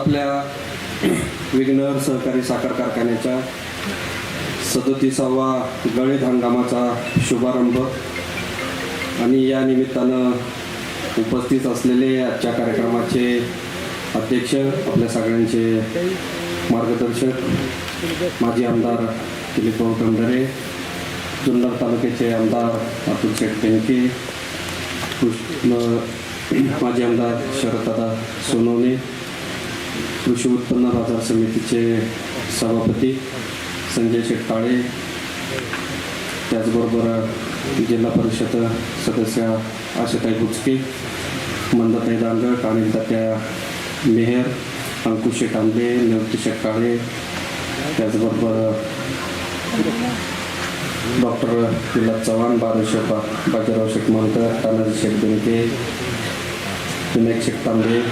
आपल्या विघ्नर सहकारी साखर कारखान्याच्या सदतीसावा गळीत हंगामाचा शुभारंभ आणि या निमित्तानं उपस्थित असलेले आजच्या कार्यक्रमाचे अध्यक्ष आपल्या सगळ्यांचे मार्गदर्शक माजी आमदार दिलीप भाऊ जुन्नर तालुक्याचे आमदार अतुल शेठ बेनके कृष्ण माजी आमदार शरददादा सोनवणे कृषी उत्पन्न बाजार समितीचे सभापती संजय शेठ त्याचबरोबर जिल्हा परिषद सदस्य आशाताई बुचके मंदाताई दांगड कानिल तात्या मेहर अंकुश शेटांबे आंबे निवृत्ती त्याचबरोबर डॉक्टर विलास चव्हाण बारुशेपा बाजीराव शेठ मानकर तानाजी शेठ बेनके विनायक शेठ तांबे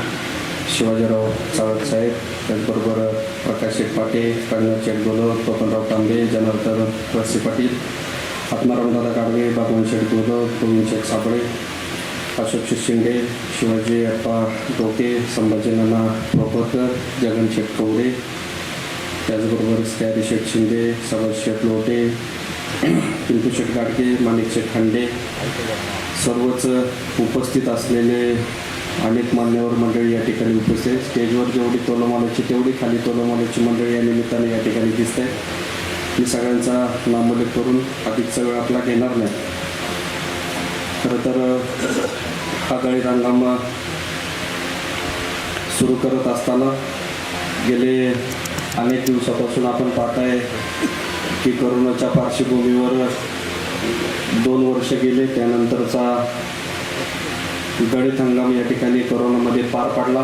शिवाजीराव सावंत साहेब त्याचबरोबर प्रकाश शेठ पाटे कळनाथ शेठ गोलव तांबे जनार्दन रस्सी पाटील आत्मारामदादा गाडवे बाबुन शेठ गोलव गोविंद शेठ साबळे अशोक शिंदे शिवाजी अप्पा डोके संभाजी नाना प्रभकर जगन शेठ कवडे त्याचबरोबर स्त्यादी शेठ शिंदे सभाज शेठ लोटे पिंटू शेठ गाडगे माणिक शेठ खांडे सर्वच उपस्थित असलेले अनेक मान्यवर मंडळी या ठिकाणी उपस्थित आहेत. स्टेजवर जेवढी तोलमालाची तेवढी खाली तोलमालाची मंडळी या निमित्ताने या ठिकाणी दिसत आहे मी सगळ्यांचा नामोल्लेख करून अधिक सगळं आपला घेणार नाही खरं तर हा गळीत हंगाम सुरू करत असताना गेले अनेक दिवसापासून आपण पाहताय की करोनाच्या पार्श्वभूमीवर दोन वर्ष गेले त्यानंतरचा गळीत हंगाम या ठिकाणी कोरोनामध्ये पार पडला.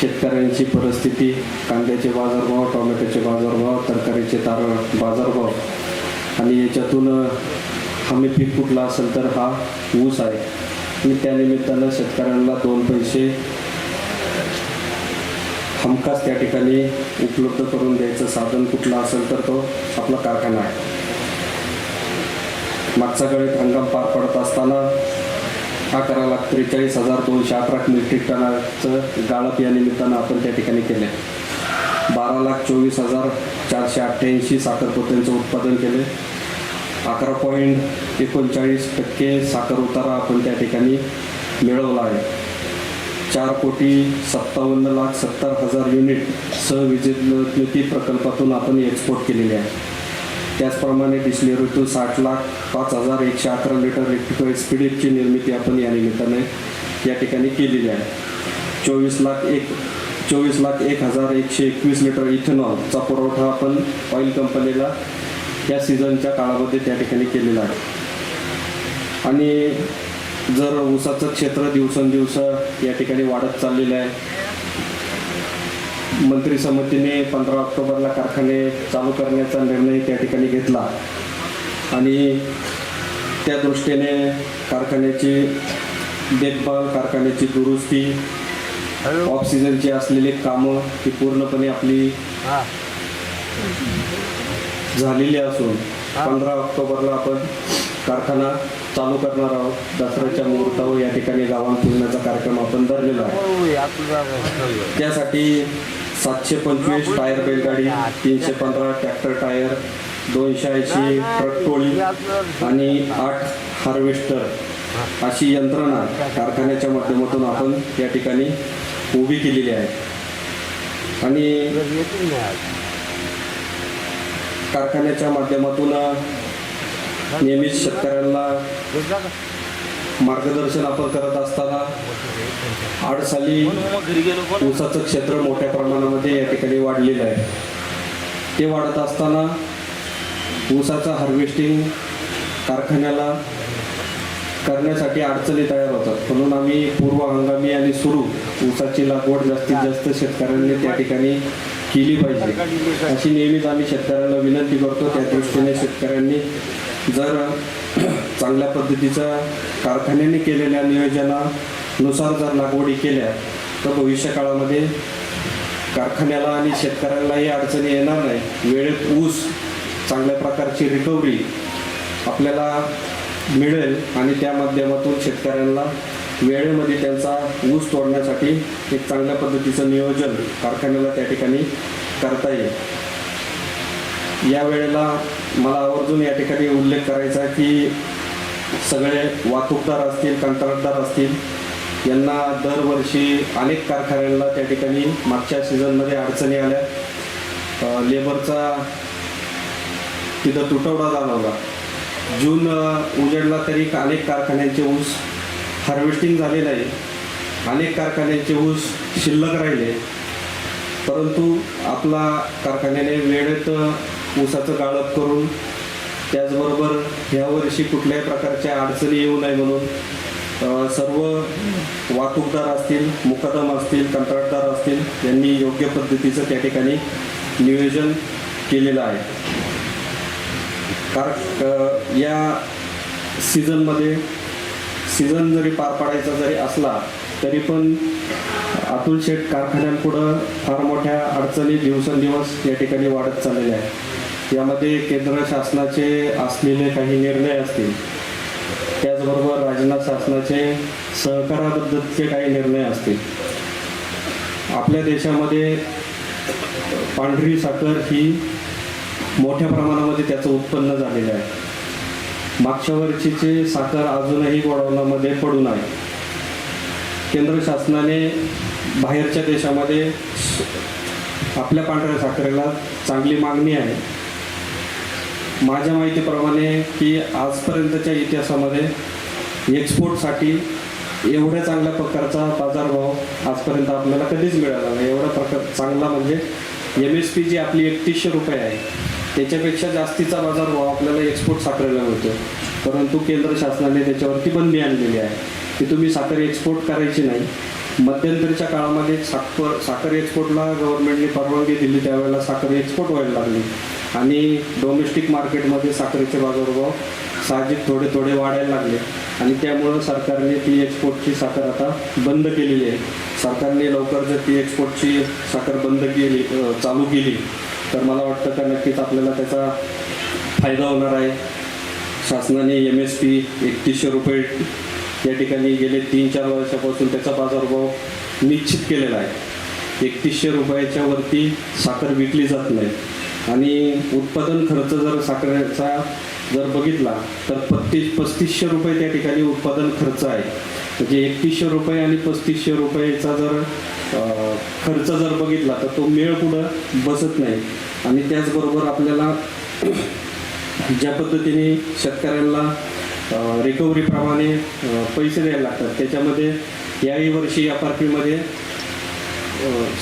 शेतकऱ्यांची परिस्थिती कांद्याचे बाजारभाव टोमॅटोचे बाजारभाव तरकारीचे तार बाजारभाव आणि याच्यातून हमी पीक कुठला असेल तर हा ऊस आहे. आणि त्यानिमित्तानं शेतकऱ्यांना दोन पैसे हमखास त्या ठिकाणी उपलब्ध करून द्यायचं साधन कुठला असेल तर तो आपला कारखाना आहे. मागचा गळीत हंगाम पार पडत असताना अकरा लाख त्रेचाळीस हजार दोनशे अकरा मेट्रिक टनाचं गाळप या निमित्तानं आपण त्या ठिकाणी केले बारा लाख चोवीस हजार चारशे अठ्ठ्याऐंशी साखरपोत्यांचं उत्पादन केले अकरा पॉईंट एकोणचाळीस टक्के साखर उतारा आपण त्या ठिकाणी मिळवला आहे. चार कोटी सत्तावन्न लाख सत्तर हजार युनिट सहविजेती प्रकल्पातून आपण एक्सपोर्ट केलेले आहे. त्याचप्रमाणे डिस्लेरीतून साठ लाख पाच हजार एकशे अकरा लिटर इलेक्ट्रिकल स्पिरिटची निर्मिती आपण या निमित्ताने या ठिकाणी केलेली आहे. चोवीस लाख एक चोवीस लाख एक हजार एकशे एकवीस लिटर इथेनॉलचा पुरवठा आपण ऑइल कंपनीला या सीझनच्या काळामध्ये त्या ठिकाणी केलेला आहे. आणि जर ऊसाचं क्षेत्र दिवसेंदिवस या ठिकाणी वाढत चाललेलं आहे मंत्री समितीने पंधरा ऑक्टोबरला कारखाने चालू करण्याचा निर्णय त्या ठिकाणी घेतला. आणि त्या दृष्टीने कारखान्याची देखभाल कारखान्याची दुरुस्ती ऑक्सिजनची असलेली कामं ही पूर्णपणे आपली झालेली असून पंधरा ऑक्टोबरला आपण कारखाना चालू करणार आहोत. दसऱ्याच्या मुहूर्तावर या ठिकाणी गावात फिरण्याचा कार्यक्रम आपण धरलेला आहे. त्यासाठी सातशे पंचवीस टायर बैलगाडी तीनशे पंधरा ट्रॅक्टर टायर दोनशे ऐंशी ट्रक टोळी आणि आठ हार्वेस्टर अशी यंत्रणा कारखान्याच्या माध्यमातून आपण या ठिकाणी उभी केलेली आहे. आणि कारखान्याच्या माध्यमातून नेहमीच शेतकऱ्यांना मार्गदर्शन आपण करत असताना आठ साली ऊसाचं क्षेत्र मोठ्या प्रमाणामध्ये या ठिकाणी वाढलेलं आहे. ते वाढत असताना ऊसाचं हार्वेस्टिंग कारखान्याला करण्यासाठी अडचणी तयार होतात. म्हणून आम्ही पूर्व हंगामी आणि सुरू ऊसाची लागवड जास्तीत जास्त शेतकऱ्यांनी त्या ठिकाणी केली पाहिजे. अशी नेहमीच आम्ही शेतकऱ्यांना विनंती करतो. त्या दृष्टीने शेतकऱ्यांनी जर चांगल्या पद्धतीचं कारखान्याने केलेल्या नियोजनानुसार जर लागवडी केल्या तर भविष्य काळामध्ये कारखान्याला आणि शेतकऱ्यांनाही अडचणी येणार नाही. वेळेत ऊस चांगल्या प्रकारची रिकव्हरी आपल्याला मिळेल आणि त्या माध्यमातून शेतकऱ्यांना वेळेमध्ये त्यांचा ऊस तोडण्यासाठी एक चांगल्या पद्धतीचं नियोजन कारखान्याला त्या ठिकाणी करता येईल. या वेळेला मला आवर्जून या ठिकाणी उल्लेख करायचा आहे की सगळे वाहतूकदार असतील कंत्राटदार असतील यांना दरवर्षी अनेक कारखान्यांना त्या ठिकाणी मागच्या सीझनमध्ये अडचणी आल्या. लेबरचा तिथं तुटवडा जाणवला. जून उजडला उजेडला तरी अनेक कारखान्यांचे ऊस हार्वेस्टिंग झाले नाही. अनेक कारखान्यांचे ऊस शिल्लक राहिले. परंतु आपला कारखान्याने वेळेत ऊसाचं गाळप करून त्याचबरोबर ह्या वर्षी कुठल्याही प्रकारच्या अडचणी येऊ नये म्हणून सर्व वाहतूकदार असतील मुकादम असतील कंत्राटदार असतील यांनी योग्य पद्धतीचं त्या ठिकाणी नियोजन केलेलं आहे. कारण या सीझनमध्ये सीझन जरी पार पाडायचा जरी असला तरी पण अतुल शेठ कारखान्यांपुढं फार मोठ्या अडचणी दिवसेंदिवस या ठिकाणी वाढत चाललेल्या आहेत. यामध्ये केंद्र शासनाचे असलेले काही निर्णय असतील. त्याचबरोबर राजनाथ शासनाचे सहकाराबद्दलचे काही निर्णय असतील. आपल्या देशामध्ये पांढरी साखर ही मोठ्या प्रमाणामध्ये त्याचं उत्पन्न झालेलं आहे. मागच्या वर्षीचे साखर अजूनही गोडावणामध्ये पडून आहे केंद्र शासनाने बाहेरच्या देशामध्ये आपल्या पांढऱ्या साखरेला चांगली मागणी आहे. माझ्या माहितीप्रमाणे की आजपर्यंतच्या इतिहासामध्ये एक्सपोर्टसाठी एवढ्या चांगल्या प्रकारचा बाजारभाव आजपर्यंत आपल्याला कधीच मिळाला नाही. एवढा प्रकार चांगला म्हणजे एम एस पी जी आपली एकतीसशे रुपये आहे त्याच्यापेक्षा जास्तीचा बाजारभाव आपल्याला एक्सपोर्ट साखरेला मिळतो. परंतु केंद्र शासनाने त्याच्यावरती बंदी आणलेली आहे. की तुम्ही साखर एक्सपोर्ट करायची नाही. मध्यंतरीच्या काळामध्ये साखर साखर एक्सपोर्टला गव्हर्नमेंटने परवानगी दिली त्यावेळेला साखर एक्सपोर्ट व्हायला लागली. आणि डोमेस्टिक मार्केटमध्ये साखरेचे बाजारभाव साहजिक थोडे थोडे वाढायला लागले. आणि त्यामुळं सरकारने ती एक्सपोर्टची साखर आता बंद केलेली आहे. सरकारने लवकर जर ती एक्सपोर्टची साखर बंद केली चालू केली तर मला वाटतं का नक्कीच आपल्याला त्याचा फायदा होणार आहे. शासनाने एम एस पी एकतीसशे रुपये या ठिकाणी गेले तीन चार वर्षापासून त्याचा बाजारभाव निश्चित केलेला आहे. एकतीसशे रुपयाच्या वरती साखर विकली जात नाही. आणि उत्पादन खर्च जर साखरेचा जर बघितला तर पत्तीस पस्तीसशे रुपये त्या ठिकाणी उत्पादन खर्च आहे. म्हणजे एकतीसशे रुपये आणि पस्तीसशे रुपयेचा जर खर्च जर बघितला तर तो मेळ पुढं बसत नाही. आणि त्याचबरोबर आपल्याला ज्या पद्धतीने शेतकऱ्यांना रिकव्हरीप्रमाणे पैसे द्यायला लागतात त्याच्यामध्ये याही वर्षी या पार्टीमध्ये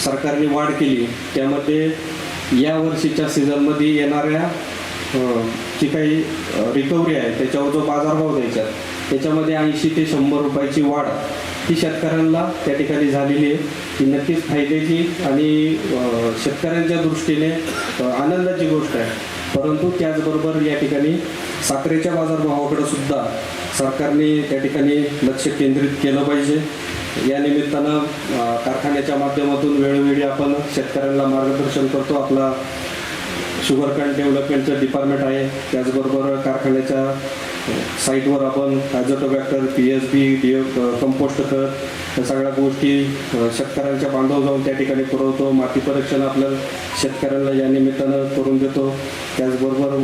सरकारने वाढ केली. त्यामध्ये या वर्षीच्या सीझनमध्ये येणाऱ्या जी काही रिकव्हरी आहे त्याच्यावर जो बाजारभाव द्यायचा त्याच्यामध्ये ऐंशी ते शंभर रुपयाची वाढ ही शेतकऱ्यांना त्या ठिकाणी झालेली आहे. ती नक्कीच फायद्याची आणि शेतकऱ्यांच्या दृष्टीने आनंदाची गोष्ट आहे. परंतु त्याचबरोबर या ठिकाणी साखरेच्या बाजारभावाकडे सुद्धा सरकारने त्या ठिकाणी लक्ष केंद्रित केलं पाहिजे. या निमित्तानं कारखान्याच्या माध्यमातून वेळोवेळी आपण शेतकऱ्यांना मार्गदर्शन करतो. आपला शुगर डेव्हलपमेंटचं डिपार्टमेंट आहे. त्याचबरोबर कारखान्याच्या साईटवर आपण azotobacter P H B D compost खत या सगळ्या गोष्टी शेतकऱ्यांच्या बांधव जाऊन त्या ठिकाणी पुरवतो. माती परीक्षण आपलं शेतकऱ्यांना या निमित्तानं करून देतो. त्याचबरोबर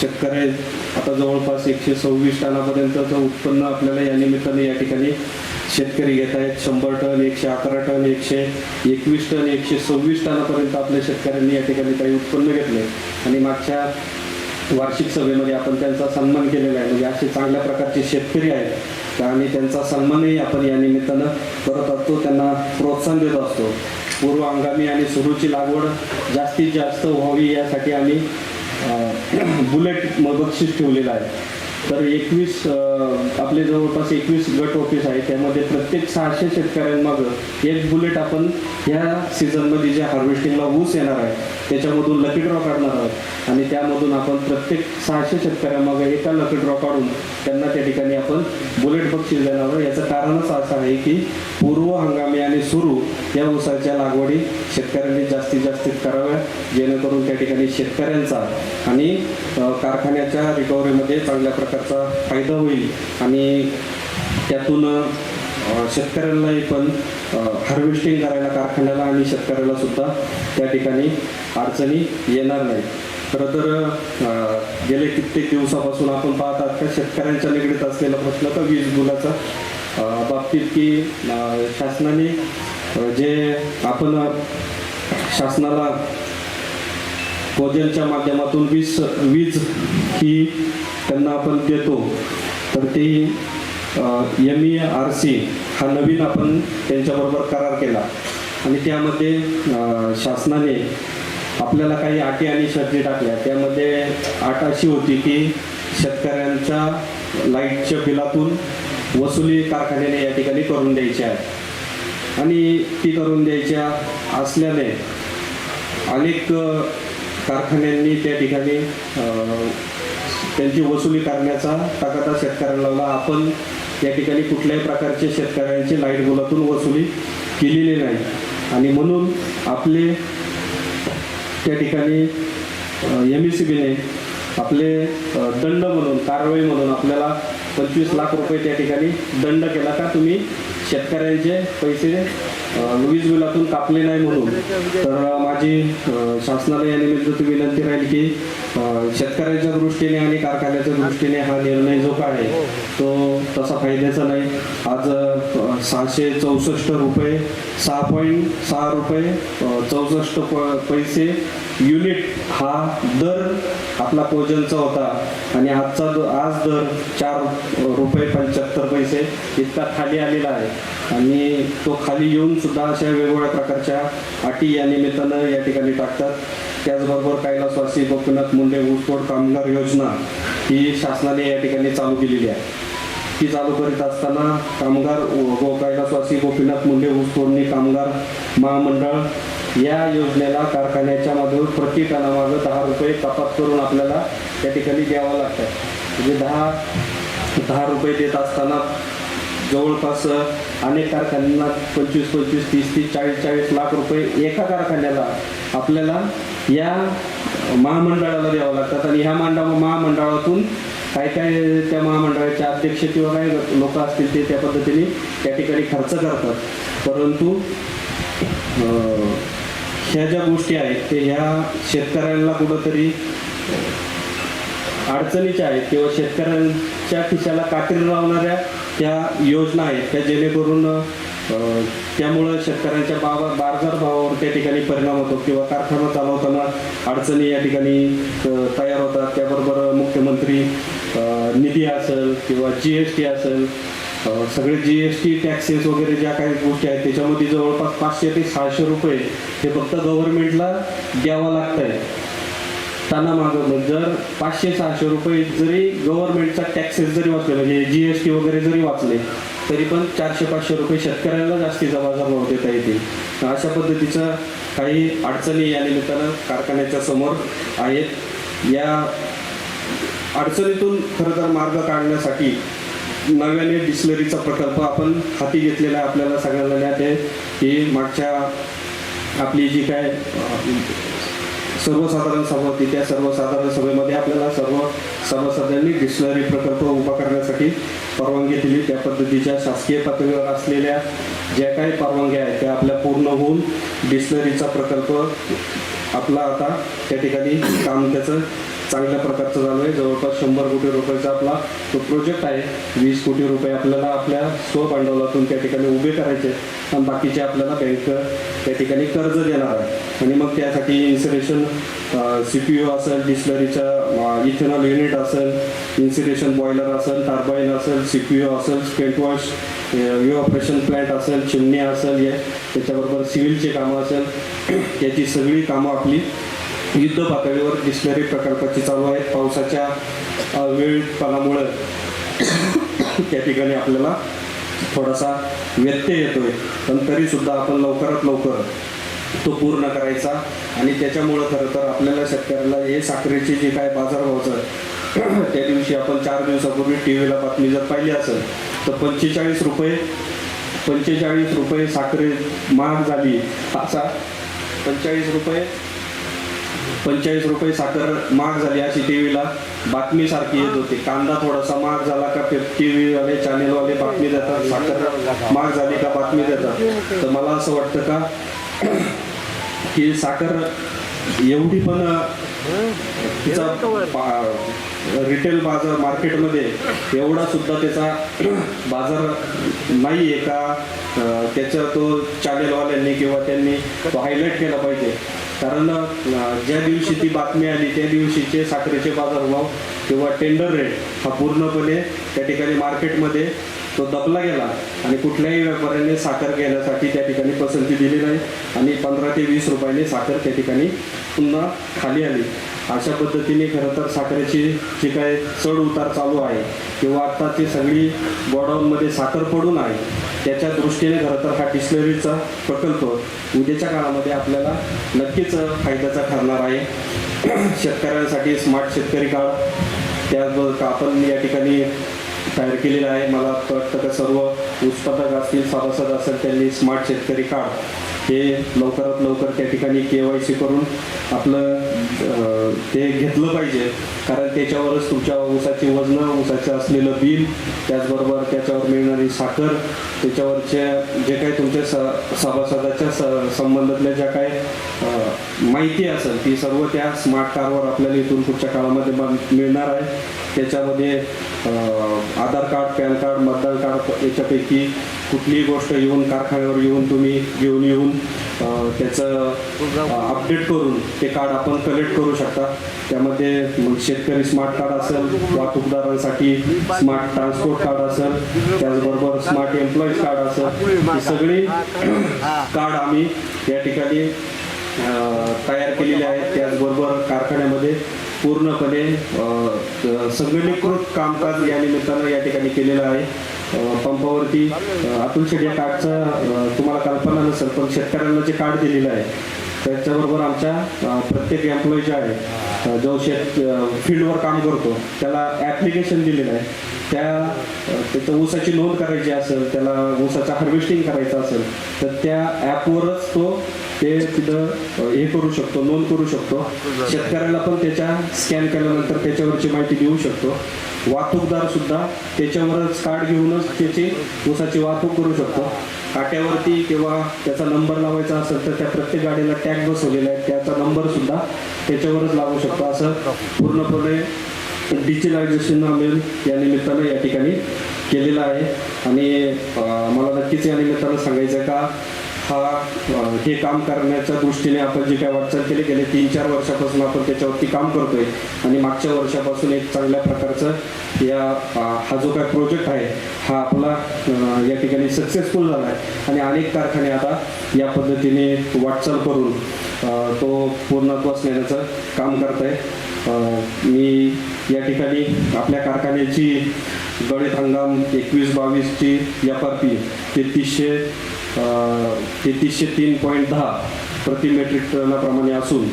शेतकरी आता जवळपास एकशे सव्वीस टनापर्यंतचं उत्पन्न आपल्याला या निमित्ताने या ठिकाणी शेतकरी घेत आहेत. शंभर टन एकशे अकरा टन एकशे एकवीस टन एकशे सव्वीस टनापर्यंत आपल्या शेतकऱ्यांनी या ठिकाणी काही उत्पन्न घेतले. आणि मागच्या वार्षिक सभेमध्ये आपण त्यांचा सन्मान केलेला आहे. म्हणजे असे चांगल्या प्रकारचे शेतकरी आहेत. आणि त्यांचा सन्मानही आपण या निमित्तानं करत असतो. त्यांना प्रोत्साहन देत असतो. पूर्व हंगामी आणि सुरूची लागवड जास्तीत जास्त व्हावी यासाठी आम्ही बुलेट म- बक्षीस आहे. तर एकवीस आपले जवळपास एकवीस गट ऑफिस आहे त्यामध्ये प्रत्येक सहाशे शेतकऱ्यांमागं एक बुलेट आपण ह्या सीझनमध्ये जे हार्वेस्टिंगला ऊस येणार आहे त्याच्यामधून लकी ड्रॉ काढणार आहोत. आणि त्यामधून आपण प्रत्येक सहाशे शेतकऱ्यांमागं एका लकी ड्रॉ काढून त्यांना त्या ठिकाणी आपण बुलेट बक्षीस देणार आहोत. याचं कारणच असं आहे की पूर्व हंगामी आणि सुरू या ऊसाच्या लागवडी शेतकऱ्यांनी जास्तीत जास्त कराव्या जेणेकरून त्या ठिकाणी शेतकऱ्यांचा आणि कारखान्याच्या रिकव्हरीमध्ये चांगल्या प्रकारे प्रकारचा फायदा होईल आणि त्यातून शेतकऱ्यांनाही पण हार्वेस्टिंग करायला कारखान्याला आणि शेतकऱ्याला सुद्धा त्या ठिकाणी अडचणी येणार नाही खरं तर गेले कित्येक दिवसापासून आपण पाहतात का शेतकऱ्यांच्या निगडीत असलेला प्रश्न का वीज बिलाचा बाबतीत की शासनाने जे आपण शासनाला कोजेलच्या माध्यमातून वीज वीज ही त्यांना आपण देतो. तर ते एम ई आर सी हा नवीन आपण त्यांच्याबरोबर करार केला. आणि त्यामध्ये शासनाने आपल्याला काही अटी आणि शर्ती टाकल्या. त्यामध्ये अट अशी होती की शेतकऱ्यांच्या लाईटच्या बिलातून वसुली कारखान्याने या ठिकाणी करून द्यायची आहे आणि ती करून द्यायच्या असल्याने अनेक कारखान्यांनी त्या ठिकाणी त्यांची वसुली करण्याचा तगादा शेतकऱ्याला लावला. आपण या ठिकाणी कुठल्याही प्रकारचे शेतकऱ्यांची लाइट बिलातून वसुली केलेली नाही. आणि म्हणून आपले त्या ठिकाणी एम ई सी बीने आपले दंड म्हणून कारवाई म्हणून आपल्याला पंचवीस लाख रुपये त्या ठिकाणी दंड केला का तुम्ही शेतकऱ्यांचे पैसे वीज बिलातून कापले नाही म्हणून. तर माझी शासनाला या निमित्त विनंती राहील की शेतकऱ्यांच्या दृष्टीने आणि कारखान्याच्या दृष्टीने हा निर्णय जो काय आहे तो तसा फायद्याचा नाही. आज सहाशे चौसष्ट रुपये सहा पॉईंट सहा रुपये चौसष्ट प- पैसे युनिट हा दर आपला कोजनचा होता. आणि आजचा आज दर चार रुपये पंच्याहत्तर पैसे इतका खाली आलेला आहे. आणि तो खाली येऊन सुद्धा अशा वेगवेगळ्या प्रकारच्या अटी या निमित्तानं या ठिकाणी टाकतात. त्याचबरोबर कैलासवासी गोपीनाथ मुंडे ऊसतोड कामगार योजना ही शासनाने या ठिकाणी चालू केलेली आहे. ती चालू करीत असताना कामगार गो हो, कैलासवासी गोपीनाथ मुंडे ऊसतोडणी कामगार महामंडळ या योजनेला कारखान्याच्या मागे प्रति टनामागं दहा रुपये कपात करून आपल्याला त्या ठिकाणी द्यावं लागतं म्हणजे दहा दहा रुपये देत असताना जवळपास अनेक कारखान्यांना पंचवीस पंचवीस तीस तीस चाळीस चाळीस लाख रुपये एका कारखान्याला आपल्याला या महामंडळाला द्यावं लागतात आणि ह्या मांडा महामंडळातून काय काय त्या महामंडळाचे अध्यक्ष किंवा काय लोक असतील ते त्या पद्धतीने त्या ठिकाणी खर्च करतात. परंतु ह्या ज्या गोष्टी आहेत ते ह्या शेतकऱ्यांना कुठंतरी अडचणीच्या आहेत किंवा शेतकऱ्यांच्या खिशाला कात्री लावणाऱ्या त्या योजना आहेत त्या जेणेकरून त्यामुळं शेतकऱ्यांच्या बाबा बाजार भावावर त्या ठिकाणी परिणाम होतो किंवा कारखाना चालवताना अडचणी या ठिकाणी तयार होतात. त्याबरोबर मुख्यमंत्री निधी असेल किंवा जी एस टी असेल सगळे जी एस टी टॅक्सेस वगैरे ज्या काही गोष्टी आहेत त्याच्यामध्ये जवळपास पाचशे ते सहाशे रुपये हे फक्त गव्हर्नमेंटला द्यावं लागतं आहे त्यांना मागवलं जर पाचशे सहाशे रुपये जरी गव्हर्नमेंटचा टॅक्सेस जरी वाचले म्हणजे जी एस टी वगैरे जरी वाचले तरी पण चारशे पाचशे रुपये शेतकऱ्यांना जास्तीचा बाजारभाव देता येतील अशा पद्धतीचं काही अडचणी या निमित्तानं कारखान्याच्या समोर आहेत. या अडचणीतून खरं तर मार्ग काढण्यासाठी नव्याने डिस्लरीचा प्रकल्प आपण हाती घेतलेला आपल्याला सगळ्यांना ज्ञात आहे की मागच्या आपली जी काय सर्वसाधारण सभा होती त्या सर्वसाधारण सभेमध्ये आपल्याला सर्व सभासदांनी डिस्लरी प्रकल्प उभा करण्यासाठी परवानगी दिली त्या पद्धतीच्या शासकीय पातळीवर असलेल्या ज्या काही परवानग्या आहेत त्या आपल्या पूर्ण होऊन डिस्लरीचा प्रकल्प आपला आता त्या ठिकाणी काम त्याचं चांगल्या प्रकारचं चालू आहे जवळपास शंभर कोटी रुपयाचा आपला तो प्रोजेक्ट आहे. वीस कोटी रुपये आपल्याला आपल्या स्वभांडवलातून त्या ठिकाणी उभे करायचे आणि बाकीचे आपल्याला बँक त्या ठिकाणी कर्ज देणार आहे आणि मग त्यासाठी इन्सुरेशन सी पी यू असेल डिस्लरीचं इथेनॉल युनिट असेल इन्सुरेशन बॉयलर असेल टार्बाईन असेल सी पी यू असेल स्पेंट वॉश ऑपरेशन प्लॅन्ट असेल चिमणी असेल या त्याच्याबरोबर सिव्हिलचे कामं असेल. याची सगळी कामं आपली युद्ध पातळीवर दिसणारी प्रकल्पाची चालू आहेत पावसाच्या अ, वेळपणामुळं त्या ठिकाणी आपल्याला थोडासा व्यत्यय येतोय. पण तरी सुद्धा आपण लवकरात लवकर तो पूर्ण करायचा आणि त्याच्यामुळं खरं तर आपल्याला शेतकऱ्याला हे साखरेचे जे काय बाजारभावाचं त्या दिवशी आपण चार दिवसापूर्वी टी व्हीला बातमी जर पाहिली असेल तर पंचेचाळीस रुपये पंचेचाळीस रुपये साखरे महाग झाली असा पंचेचाळीस रुपये पंचेचाळीस रुपये साखर महाग झाली अशी टी व्हीला बातमीसारखी येत होती. कांदा थोडासा महाग झाला का टी व्हीवाले चॅनेलवाले बातमी देतात. साखर महाग झाली का बातमी देतात. तर मला असं वाटतं का की साखर एवढी पण तिचा रिटेल बाजार मार्केटमध्ये एवढा सुद्धा त्याचा बाजार नाही आहे का त्याचा तो चॅनेलवाल्यांनी किंवा त्यांनी तो हायलाईट केला पाहिजे. कारण ज्या दिवशी ती बातमी आली त्या दिवशीचे साखरेचे बाजारभाव किंवा टेंडर रेट हा पूर्णपणे त्या ठिकाणी मार्केटमध्ये तो दबला गेला आणि कुठल्याही व्यापाऱ्याने साखर घेण्यासाठी त्या ठिकाणी पसंती दिली नाही आणि पंधरा ते वीस रुपयाने साखर त्या ठिकाणी पुन्हा खाली आली. अशा पद्धतीने खरं तर साखरेची जी काय चढ उतार चालू आहे किंवा आत्ताची सगळी गोडाऊनमध्ये साखर पडून आहे त्याच्या दृष्टीने खरं तर हा डिस्लरीचा प्रकल्प उद्याच्या काळामध्ये आपल्याला नक्कीच फायद्याचा ठरणार आहे. शेतकऱ्यांसाठी स्मार्ट शेतकरी काळ त्याचबरोबर आपण या ठिकाणी तयार केलेलं आहे. मला वाटतं का सर्व उत्पादक असतील सभासद असेल त्यांनी स्मार्ट शेतकरी कार्ड हे लवकरात लवकर त्या ठिकाणी के वाय सी करून आपलं ते घेतलं पाहिजे. कारण त्याच्यावरच तुमच्या ऊसाची वजनं ऊसाचं असलेलं बिल त्याचबरोबर त्याच्यावर मिळणारी साखर त्याच्यावरच्या जे काही तुमच्या स सभासदाच्या स संबंधातल्या ज्या काही माहिती असेल ती सर्व त्या स्मार्ट कार्डवर आपल्याला इथून पुढच्या काळामध्ये बन- मिळणार आहे. त्याच्यामध्ये आधार कार्ड पॅन कार्ड मतदार कार्ड याच्यापैकी कुठलीही गोष्ट येऊन कारखान्यावर येऊन तुम्ही घेऊन येऊन त्याचं अपडेट करून ते कार्ड आपण कलेक्ट करू शकता. त्यामध्ये मग शेतकरी स्मार्ट कार्ड असेल वाहतूकदारांसाठी स्मार्ट ट्रान्सपोर्ट कार्ड असेल त्याचबरोबर स्मार्ट एम्प्लॉईज कार्ड असेल ही सगळी कार्ड आम्ही या ठिकाणी तयार केलेले आहेत. त्याचबरोबर कारखान्यामध्ये पूर्णपणे अं, संगणकीकृत कामकाज या निमित्तानं या ठिकाणी केलेलं आहे. पंपावरती अतुल शेठ या कार्डचं तुम्हाला कल्पना नसेल पण शेतकऱ्यांना जे कार्ड दिलेलं आहे त्याच्याबरोबर आमच्या प्रत्येक एम्प्लॉई जे आहे जो शेत फील्डवर काम करतो त्याला ॲप्लिकेशन दिलेलं आहे. त्या त्याचं ऊसाची नोंद करायची असेल त्याला ऊसाचा हार्वेस्टिंग करायचं असेल तर त्या ॲपवरच तो ते तिथं हे करू शकतो नोंद करू शकतो. शेतकऱ्याला पण त्याच्या स्कॅन केल्यानंतर त्याच्यावरची माहिती देऊ शकतो. वाहतूकदार सुद्धा त्याच्यावरच कार्ड घेऊनच त्याची ऊसाची वाहतूक करू शकतो. काट्यावरती किंवा त्याचा नंबर लावायचा असेल तर त्या प्रत्येक गाडीला टॅग बसवलेला आहे. त्याचा नंबर सुद्धा त्याच्यावरच लागू शकतो. असं पूर्णपणे डिजिटलायझेशन आम्ही या निमित्तानं या ठिकाणी केलेलं आहे. आणि मला नक्कीच या निमित्तानं सांगायचं आहे का हा हे काम करण्याच्या दृष्टीने आपण जे काय वाटचाल केली गेले तीन चार वर्षापासून आपण त्याच्यावरती काम करतोय. आणि मागच्या वर्षापासून एक चांगल्या प्रकारचं या हा जो काय प्रोजेक्ट आहे हा आपला या ठिकाणी सक्सेसफुल झाला आहे आणि अनेक कारखाने आता या पद्धतीने वाटचाल करून तो पूर्णत्वास नेण्याचं काम करत आहे मी या ठिकाणी आपल्या कारखान्याची गणित हंगाम एकवीस बावीसची एफ आर पी तेहतीसशे तेहतीसशे तीन पॉईंट दहा प्रति मेट्रिक टनाप्रमाणे असून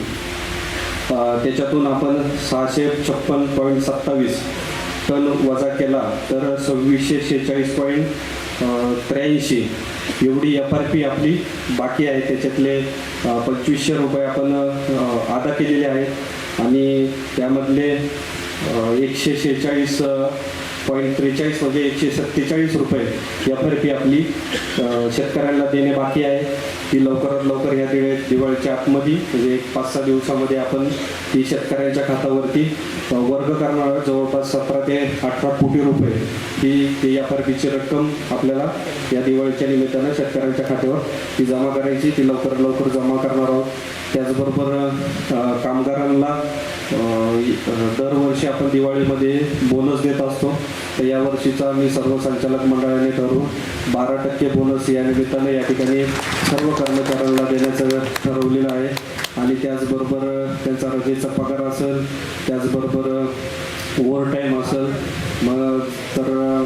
त्याच्यातून आपण सहाशे छप्पन पॉईंट सत्तावीस टन वजा केला तर सव्वीसशे शेहेचाळीस पॉईंट त्र्याऐंशी एवढी एफ आर पी आपली बाकी आहे. त्याच्यातले पंचवीसशे रुपये आपण अदा केलेले आहेत. आणि त्यामधले एकशे शेहेचाळीस पॉईंट त्रेचाळीस म्हणजे एकशे सत्तेचाळीस रुपये. एफ आर पी आपली शेतकऱ्यांना देणे बाकी आहे. ती लवकरात लवकर या दिवे दिवाळीच्या आतमध्ये म्हणजे एक पाच सहा दिवसामध्ये आपण ती शेतकऱ्यांच्या खात्यावरती वर्ग करणार जवळपास सतरा ते अठरा कोटी रुपये. ही ती एफ आर पीची रक्कम आपल्याला या दिवाळीच्या निमित्तानं शेतकऱ्यांच्या खात्यावर ती जमा करायची. ती लवकरात लवकर जमा करणार आहोत. त्याचबरोबर कामगारांना दरवर्षी आपण दिवाळीमध्ये बोनस देत असतो. तर या वर्षीचा मी सर्व संचालक मंडळाने ठरवून बारा टक्के बोनस या निमित्तानं या ठिकाणी सर्व कर्मचाऱ्यांना देण्याचं ठरवलेलं आहे. आणि त्याचबरोबर त्यांचा रजेचा पगार असेल त्याचबरोबर ओव्हर टाईम असेल. मग तर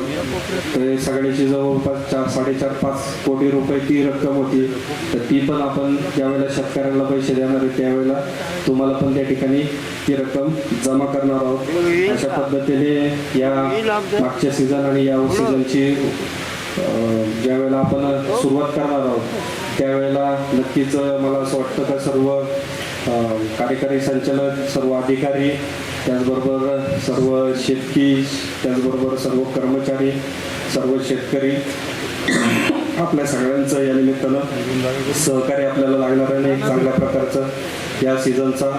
ते सगळ्याची जवळपास चार साडेचार पाच कोटी रुपये ती रक्कम होती. तर ती पण आपण ज्यावेळेला शेतकऱ्यांना पैसे देणार आहे त्यावेळेला तुम्हाला पण त्या ठिकाणी ती रक्कम जमा करणार आहोत. अशा पद्धतीने या मागच्या सीझन आणि या सीझनची ज्यावेळेला आपण सुरुवात करणार आहोत त्यावेळेला नक्कीच मला असं वाटतं का सर्व कार्यकारी संचालक सर्व अधिकारी त्याचबरोबर सर्व शेतकी त्याचबरोबर सर्व कर्मचारी सर्व शेतकरी आपल्या सगळ्यांचं या निमित्तानं सहकार्य आपल्याला लागणार आहे आणि चांगल्या प्रकारचं या सीझनचा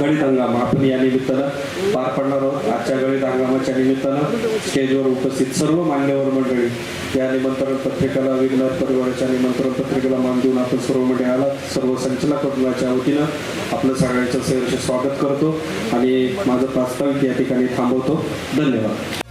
गणित हंगाम. आपण या निमित्तानं पार पडणार आहोत. आजच्या गणित हंगामाच्या निमित्तानं स्टेजवर उपस्थित सर्व मान्यवर मंडळी या निमंत्रण पत्रिकेला विघ्नर परिवाराच्या निमंत्रण पत्रिकेला मान देऊन आपण सर्व मंडळी आला सर्व संचालक वर्गाच्या वतीनं आपलं सगळ्यांचं सहर्ष स्वागत करतो आणि माझं प्रास्ताविक या ठिकाणी थांबवतो. धन्यवाद.